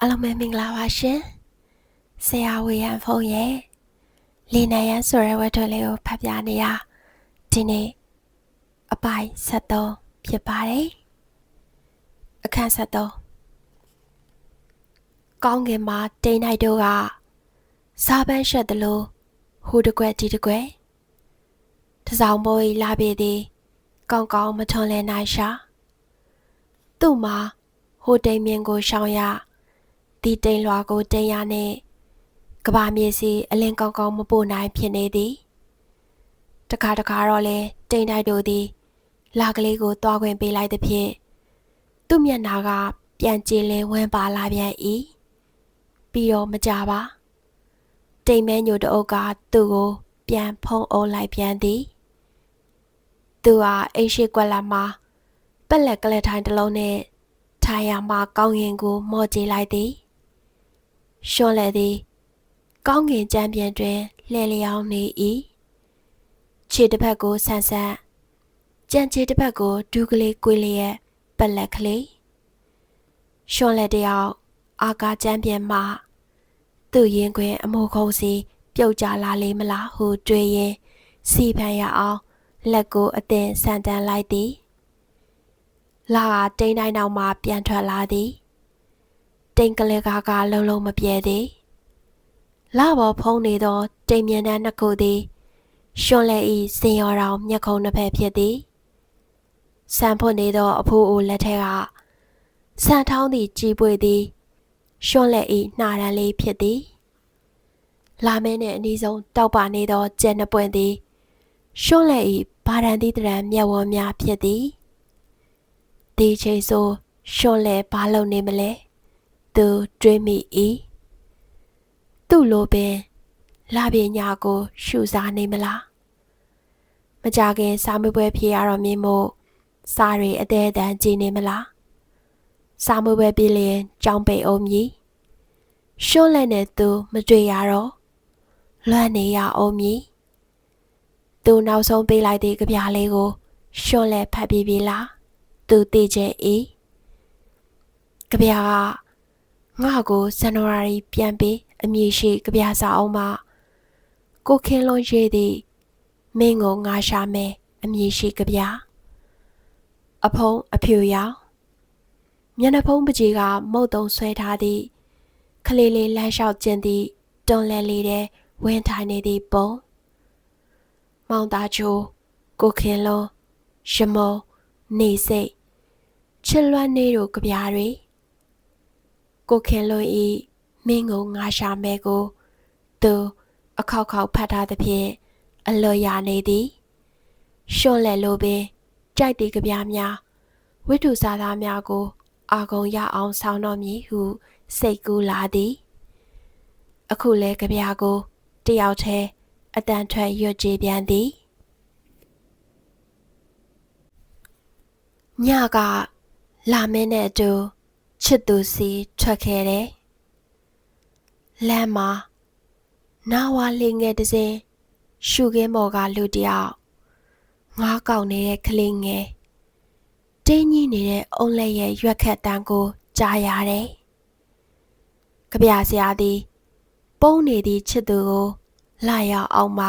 အားလုံးပဲမင်္ဂလာပါရှင်ဆရာဝေယံဖုံရဲ့လေနိုင်ရန်ဆိုရဲဝတ္ထုလေးကိုဖတ်ပြနေရဒီနေ့အပိုင်း73ဖြစ်ပါတယ်အခန်း73ကောင်းကင်မှာတိန်နိုင်တို့ကစားပန်းရှက်တယ်လို့ဟိုတကွက်ဒီတကွက်တစောင်းမိုးကြီးလာပြီသည်ကောင်းကောင်းမထွန်လဲနိုင်ရှာသူ့မှာဟိုတိမ်မြင်ကိုရှောင်ရ ဒီတိမ်လွာကိုတိမ်ရနဲ့ကဘာမြေစီအလင်းကောင်းကောင်းမပို့နိုင်ဖြစ်နေသည်တခါတခါတော့လေတိမ်တိုက်တို့သည် လာကလေးကိုတွားခွင့်ပေးလိုက်သဖြင့်သူ့မျက်နာက ပြန်ကြည်လင်းဝန်းပါလာပြန်၏ပြီးတော့မကြပါတိမ်မဲညိုတအုပ်ကသူ့ကို ပြန်ဖုံးအုပ်လိုက်ပြန်သည်သူဟာအိမ်ရှိကွက်လာမှာပက်လက်ကလေးထိုင်တစ်လုံးနဲ့ထိုင်ရမှကောင်းကင်ကိုမော့ကြည့်လိုက်သည် ရှွန်လေသည် ကောင်းကင်ကြမ်းပြန်တွင်လှဲလျောင်းနေ၏ခြေတစ်ဖက်ကိုဆန်ဆန်ကြံခြေတစ်ဖက်ကိုဒူးကလေးကွေးလျက်ပက်လက်ကလေးရှွန်လေတယောက်အာကာကြမ်းပြန်မှသူ့ရင်ခွင်အမိုးခုံးစီပြုတ်ကြလာလေမလားဟုတွေးရင်စီဖန်ရအောင်လက်ကိုအသင်ဆန်တန်းလိုက်သည်လာကတိန်တိုင်းနောက်မှပြန်ထွက်လာသည် တိန်ကလေးကားကလုံလုံမပြေသည်လာပေါ်ဖုံးနေသောတိမ်မြန်တန်းနှစ်ခုသည်ရှွန်လေဤစင်ရော်တော်မျက်ခုံးနှစ်ဖက်ဖြစ်သည်ဆန်ဖွနေသောအဖိုးအိုလက်ထက်ကဆန်ထောင်းသည့်ကြီးပွေသည်ရှွန်လေဤနှာရန်လေးဖြစ်သည်လာမဲနှင့်အနီးဆုံးတောက်ပါနေသောကျဲနှစ်ပွင့်သည်ရှွန်လေဤဘာရန်သည့်တရံမျက်ဝန်းများဖြစ်သည်ဒီချိန်ဆိုရှွန်လေဘာလုပ်နေမလဲ သူတွေးမိ၏သူ့လိုပင်လာပြညာကိုရှုစားနေမလားမကြခင်စာမပွဲဖြေရတော့မြင်မို့စာရီအသေးအတန်ကြည်နေမလားစာမပွဲပြည်လျင်ကြောင်းပိတ်အောင်မြည်ရှွန်းလက်နဲ့သူမတွေ့ရတော့လွမ်းနေရအောင်မြည်သူနောက်ဆုံးပေးလိုက်တဲ့ကြပြားလေးကိုရှွန်းလက်ဖတ်ပြီးပြီလားသူသိချင်၏ကြပြားက ငါ့ကိုဇန်နဝါရီပြန်ပြီးအမည်ရှိကြပြားစာအုပ်မှာကိုခင်းလုံးရေးသည့်မင်းကိုငါရှာမယ်အမည်ရှိကြပြားအဖုံးအဖြူရောင်မျက်နှာဖုံးပကြီးကမုတ်တုံဆွဲထားသည့်ခလေးလေးလမ်းလျှောက်ကျင်သည့်တွန်လဲလေးတဲ့ဝင်းထိုင်နေသည့်ပုံမောင်သားချိုးကိုခင်လုံးရမုံနေစိတ်ချစ်လွမ်းနေတို့ကြပြားတွေ ကိုခင်လွန်ဤမင်းကိုငါရှာမဲကိုသူအခောက်ခောက်ဖတ်ထားသဖြင့်အလွတ်ရနေသည်ရှွန့်လက်လိုပင်ကြိုက်တဲ့ကြပြားများဝိတုစာသားများကို အာကုံရအောင်ဆောင်းတော်မည်ဟု စိတ်ကူးလာသည် အခုလဲကြပြားကိုတယောက်တည်းအတန်ထွက်ရွတ်ကြည်ပြန်သည်ညကလာမင်းနဲ့အတူ ချစ်သူစီထွက်ခဲ့တယ်လမ်းမှာနာဝါလေးငယ်တစ်စင်းရှုခင်းပေါ်ကလူတယောက်ငားကောက်နေတဲ့ကလေးငယ်တင်းကြီးနေတဲ့အုံလက်ရဲ့ရွက်ခတ်တန်းကိုကြားရတယ်။ကြပြဆရာသည်ပုံးနေသည့်ချစ်သူကိုလာရောက်အောင်မှ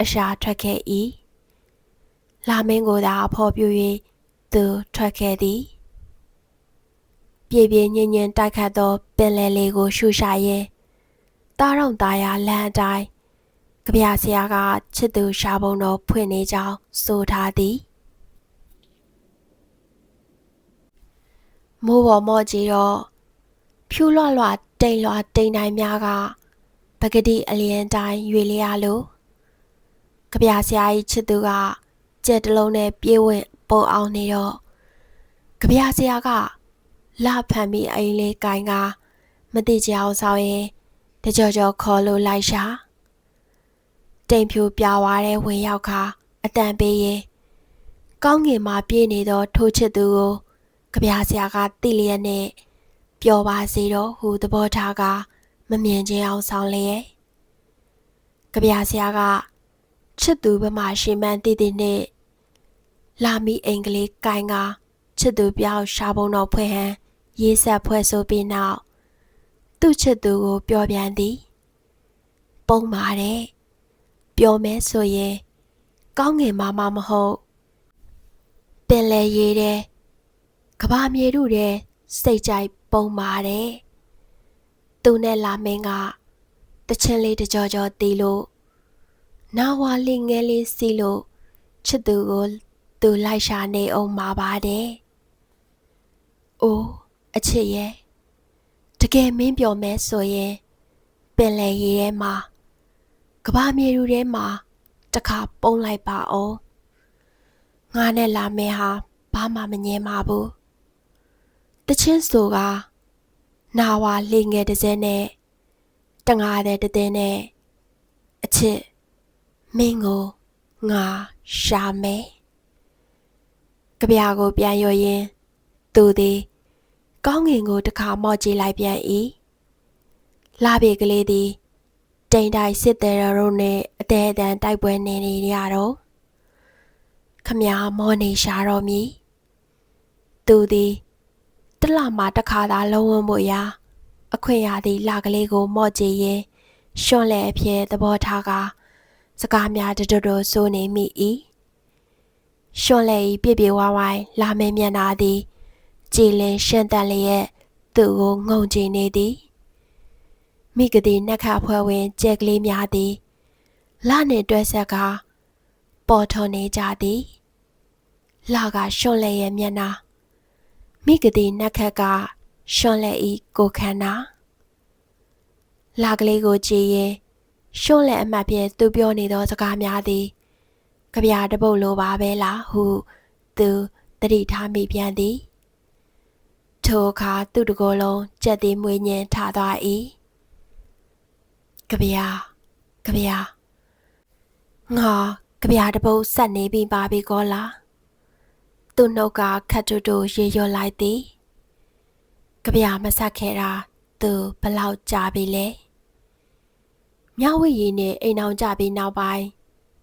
အရှာထွက်ခဲ့၏။လာမင်းကိုသာအဖော်ပြ၍သူထွက်ခဲ့သည်။ ပြေပြေညင်ညင်တိုက်ခတ်သောပင်လယ်လေးကိုရှုရှာရင်းတားရောင်သားရလမ်းအတိုင်းကြပြဆရာကချစ်သူရှာပုံတော်ဖွင့်နေကြောင်းဆိုထားသည်မိုးပေါ်မော့ကြီးတော့ဖြူလွှလွှတိမ်လွှတိမ်တိုင်းများကပကတိအလျင်တိုင်းရွေလျားလို့ကြပြဆရာကြီးချစ်သူကကြက်တလုံးနဲ့ပြေးဝင်ပုံအောင်နေတော့ကြပြဆရာက လှဖန်ပြီးအိမ်လေးကိုင်ကမတိကြအောင်ဆောင်ရင်တကြောကြောခေါ်လို့လိုက်ရှာတိမ်ဖြူပြာဝါတဲ့ဝင်ရောက်ခါအတန်ပေးရင်ကောင်းငင်မှာပြေးနေသောထိုးချစ်သူကိုကြပြဆရာကတိလျက်နဲ့ပျော်ပါစေတော့ဟူသဘောထားကမမြင်ချင်းအောင်ဆောင်လျက်ကြပြဆရာကချစ်သူဗမာရှင်မန်းတည်တည်နဲ့လာမီအင်္ဂလိပ်ကိုင်းကချစ်သူပြောက်ရှာပုံတော်ဖွဲ့ဟန် ရေးဆက်ဖွဲ့ဆိုပြီးနောက်သူ့ချစ်သူကိုပြောပြန်သည်ပုံပါတယ်ပြောမဲဆိုရင်ကောင်းငင်မမမဟုတ်ပင်လေရေးတဲ့ကဘာမြေတို့တဲ့စိတ်ကြိုက်ပုံပါတယ်သူနဲ့လာမင်းကတချင်းလေးတကြောကြောတီးလို့နာဝါလေးငယ်လေးစီးလို့ချစ်သူကိုသူလိုက်ရှာနေအောင်မှာပါတယ်။အိုး အချစ်ရဲ့တကယ်မင်းပြောမဲဆိုရင်ပင်လယ်ရေထဲမှာကဘာမြေလူထဲမှာတခါပုံလိုက်ပါအောင်။ငါနဲ့လာမဲဟာဘာမှမငြင်းပါဘူး။တချင်းဆိုကနာဝါလေးငယ်တစ်စဲနဲ့တငါတဲ့တည်နဲ့အချစ်မင်းကိုငါရှာမယ်ကြပြာကိုပြန်ရောရင်သူသည် ကောင်းငင်ကိုတစ်ခါမော့ကြည့်လိုက်ပြန်၏လာပေကလေးသည်တိမ်တိုင်စစ်သည်တို့နဲ့အသေးအတန်တိုက်ပွဲနေနေရတော့ခမည်းမောနေရှာတော်မူသူသည်တလမှာတစ်ခါသာလုံးဝမှုရာ အခွင့်ရသည့်လကလေးကို မော့ကြည့်ရင်ရှွန့်လဲအဖြစ်သဘောထားကားစကားများတတော်တော်ဆိုနေမိ၏ရှွန့်လဲ၏ပြပြဝဝိုင်းလာမဲမျက်နာသည် ကြည်လင်ရှင်းတန်လျက်သူ့ကိုငုံကြည့်နေသည်မိကတိနှက်ခဖွဲဝင်ကြက်ကလေးများသည်လနှင့်တွဲဆက်ကပေါ်ထွန်နေကြသည်လကရှွန့်လဲရဲ့မျက်နာမိကတိနှက်ခက်ကရှွန့်လဲ၏ကိုခန္ဓာလာကလေးကိုကြည်ရင်ရှုံးလက်အမှတ်ဖြင့်သူပြောနေသောစကားများသည်ကြပြတပုတ်လိုပါပဲလားဟုသူတတိထားမိပြန်သည် ထိုအခါသူ့တကိုယ်လုံးကြက်သည်မွေးညင်ထသွား၏ကြပြကြပြငါကြပြတပုတ်ဆက်နေပြီပါပြီကောလားသူ့နှုတ်ကခတ်တူတူရေရွလိုက်သည်ကြပြမဆက်ခဲ့တာသူဘလောက်ကြာပြီလဲမြဝရီနဲ့အိမ်အောင်ကြပြီးနောက်ပိုင်း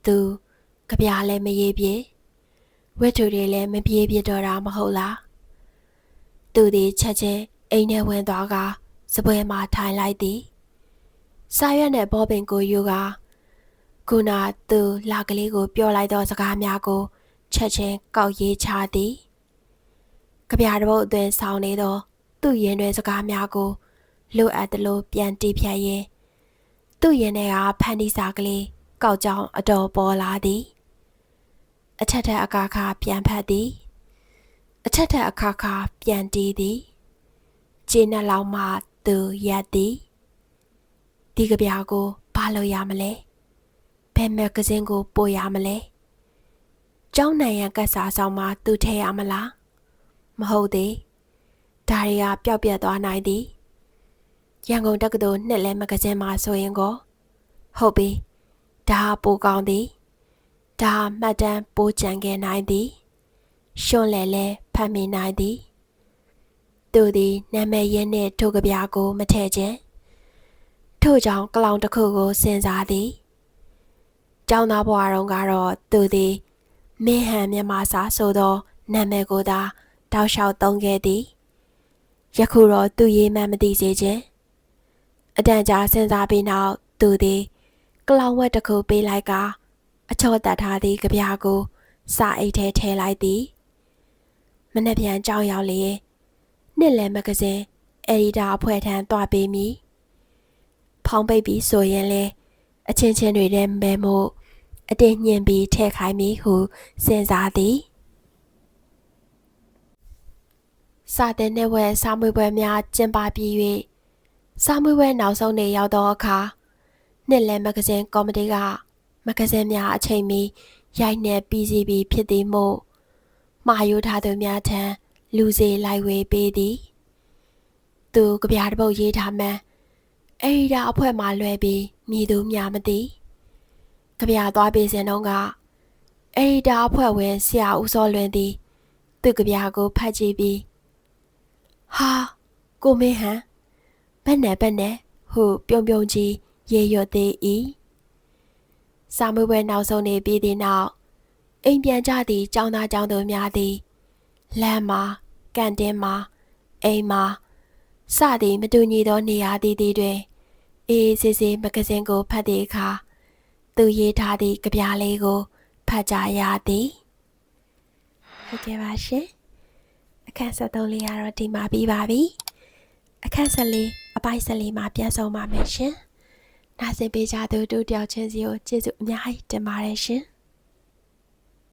သူကြပြားလည်းမရေးပြေဝက်တူတွေလည်းမပြေးပြတော့တာမဟုတ်လား သူဒီချက်ချင်းအိမ်ထဲဝင်သွားကစပွဲမှာထိုင်လိုက်သည်စာရွက်နဲ့ဘောပင်ကိုယူကခုနသူလာကလေးကိုပြောလိုက်သောစကားများကိုချက်ချင်းကောက်ရေးချသည်ကြပြားတပုတ်အသွင်ဆောင်နေသော သူ့ရင်တွင်စကားများကိုလိုအပ်သလိုပြန်တီးဖြတ်ရင်းသူ့ရင်ထဲကဖန်တီးစာကလေးကောက်ကြောင်အတော်ပေါ်လာသည်အထက်ထက်အခါခါပြန်ဖတ်သည် အထက်ထက်အခါခါပြန်တီးသည်ခြေနဲ့လောက်မှသူရက်သည်ဒီကဗျာကိုဘာလို့ရမလဲဘယ်မဂ္ဂဇင်းကိုပို့ရမလဲကျောင်းနိုင်ရန်ကတ်စာဆောင်မှာသူထည့်ရမလားမဟုတ်သေးဒါတွေကပျောက်ပြတ်သွားနိုင်သည်ရန်ကုန်တက္ကသိုလ်နှစ်လဲမဂဇင်းမှာဆိုရင်ကိုဟုတ်ပြီဒါပိုကောင်းသည်ဒါမှတ်တမ်းပိုးကြံခဲ့နိုင်သည်ရှွန့်လဲလဲ ဖတ်မိနိုင်သည်သူသည်နာမည်ရင်းနှင့်ထိုကဗျာကိုမထည့်ခြင်းထို့ကြောင့်ကလောင်တစ်ခုကိုစဉ်းစားသည်ကျောင်းသားဘဝတုန်းကတော့သူသည်မင်းဟန်မြန်မာစာဆိုသောနာမည်ကိုသာတောက်လျှောက်သုံးခဲ့သည်ယခုတော့သူရေးမှန်းမသိစေခြင်းအတန်ကြာစဉ်းစားပြီးနောက်သူသည်ကလောင်ဝက်တစ်ခုပေးလိုက်ကအချော့တတ်ထားသည့်ကြပြားကိုစာအိတ်ထဲထည့်လိုက်သည် မနှက်ပြန်ကြောင်းရောက်လေနှစ်လယ်မဂဇင်းအက်ဒီတာအဖွဲ့ထံတွားပေးမိဖောင်းပိတ်ပြီးဆိုရင်လေအချင်းချင်းတွေထဲမဲမို့အတင်းညင်ပြီးထည့်ခိုင်းမိဟုစဉ်းစားသည်စာတဲ့နဲ့ဝဲစာမွေပွဲများကျင်းပပြီး၍စာမွေးပွဲနောက်ဆုံးနေ့ရောက်သောအခါနှစ်လဲမဂဇင်းကော်မတီကမဂဇင်းများအချိန်မီရိုက်နှက်ပြီးစီပြီးဖြစ်သည်မို့ မှာယူထားသူများထံလူစီလိုက်ဝေးပေးသည်သူကြပြတပုတ်ရေးထားမှန်းအဲ့ဒီတာအဖွဲ့မှလွဲပြီးမြည်သူများမသိကြပြသွားပေးစဉ်တုန်းကအဲ့ဒီတာအဖွဲ့ဝင်ဆရာဦးစောလွင်သည်သူကြပြကိုဖတ်ကြည့်ပြီးဟာကိုမင်းဟန်ဘက်နဲ့ဘက်နဲ့ဟုပြုံပြုံကြီးရေရွတ်သေး၏စာမွေးပွဲနောက်ဆုံးနေပြီးသည့်နောက် အိမ်ပြန်ကြသည့်ចောင်းသားចောင်းသူများသည်လမ်းမှာကန်တင်းမှာအိမ်မှာစသည်မတူညီသောနေရာတည်တည်တွင်အေးအေးဆေးဆေးမဂဇင်းကိုဖတ်သည့်အခါသူရေးထားသည့်ကြပြားလေးကိုဖတ်ကြရသည်ဟုတ်ကဲ့ပါရှင်အခန်း73လေးကတော့ဒီမှာပြီးပါပြီအခန်း74အပိုင်း74မှာပြန်ဆောင်ပါမယ်ရှင်နားဆင်ပေးကြသူတို့တယောက်ချင်းစီကိုကျေးဇူးအများကြီးတင်ပါတယ်ရှင်